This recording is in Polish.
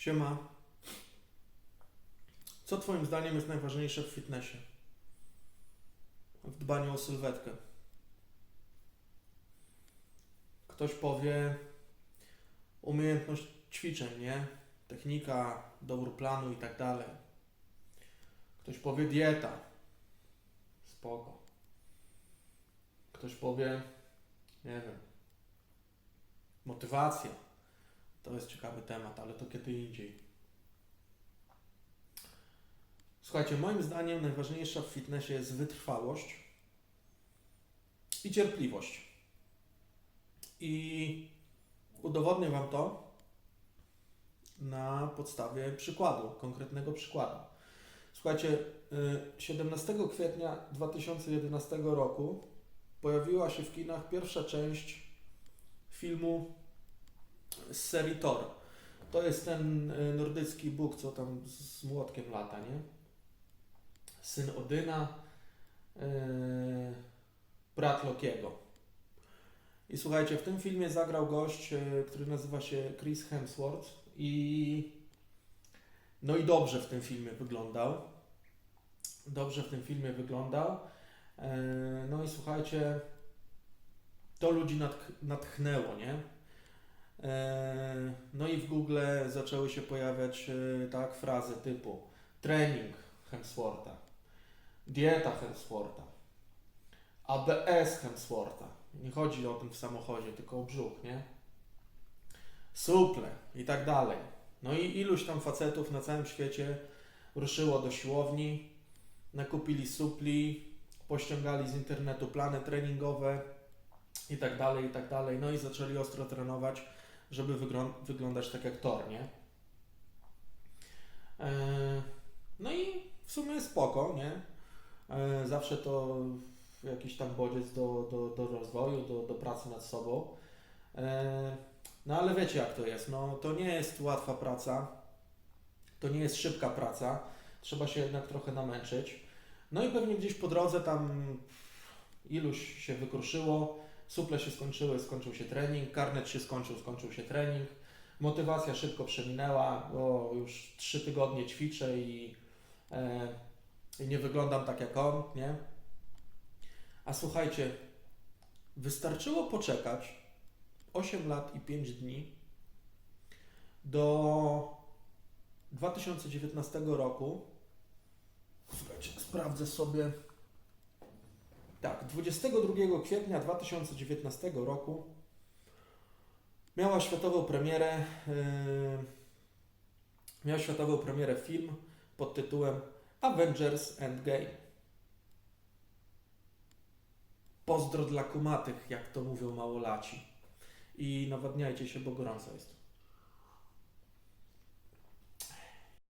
Siema. Co Twoim zdaniem jest najważniejsze w fitnessie? W dbaniu o sylwetkę. Ktoś powie umiejętność ćwiczeń, nie? Technika, dobór planu i tak dalej. Ktoś powie dieta. Spoko. Ktoś powie, nie wiem, motywacja. To jest ciekawy temat, ale to kiedy indziej. Słuchajcie, moim zdaniem najważniejsza w fitnessie jest wytrwałość i cierpliwość. I udowodnię Wam to na podstawie przykładu, konkretnego przykładu. Słuchajcie, y, 17 kwietnia 2011 roku pojawiła się w kinach pierwsza część filmu z serii Thor. To jest ten y, nordycki Bóg, co tam z młotkiem lata, nie? Syn Odyna, yy, brat Lokiego. I słuchajcie, w tym filmie zagrał gość, yy, który nazywa się Chris Hemsworth i no i dobrze w tym filmie wyglądał. Dobrze w tym filmie wyglądał. No i słuchajcie, to ludzi natch- natchnęło, nie? E, No i w Google zaczęły się pojawiać e, tak frazy typu trening Hemswortha, dieta Hemswortha, ABS Hemswortha. Nie chodzi o tym w samochodzie, tylko o brzuch, nie? Suple i tak dalej. No i iluś tam facetów na całym świecie ruszyło do siłowni, nakupili supli, pościągali z internetu plany treningowe i tak dalej, i tak dalej. No i zaczęli ostro trenować żeby wyglą- wyglądać tak jak Thor, nie? E, No i w sumie spoko, nie? E, Zawsze to jakiś tam bodziec do, do, do rozwoju, do, do pracy nad sobą. E, No ale wiecie jak to jest, no to nie jest łatwa praca, to nie jest szybka praca, trzeba się jednak trochę namęczyć. No i pewnie gdzieś po drodze tam iluś się wykruszyło, Suple się skończyły, skończył się trening, karnet się skończył, skończył się trening. Motywacja szybko przeminęła, bo już trzy tygodnie ćwiczę i, e, i nie wyglądam tak jak on, nie? A słuchajcie, wystarczyło poczekać 8 lat i 5 dni do 2019 roku. Słuchajcie, sprawdzę sobie. Tak, 22 kwietnia 2019 roku miała światową premierę yy, światową premierę film pod tytułem Avengers Endgame. Pozdro dla kumatych, jak to mówią małolaci. I nawadniajcie się, bo gorąco jest.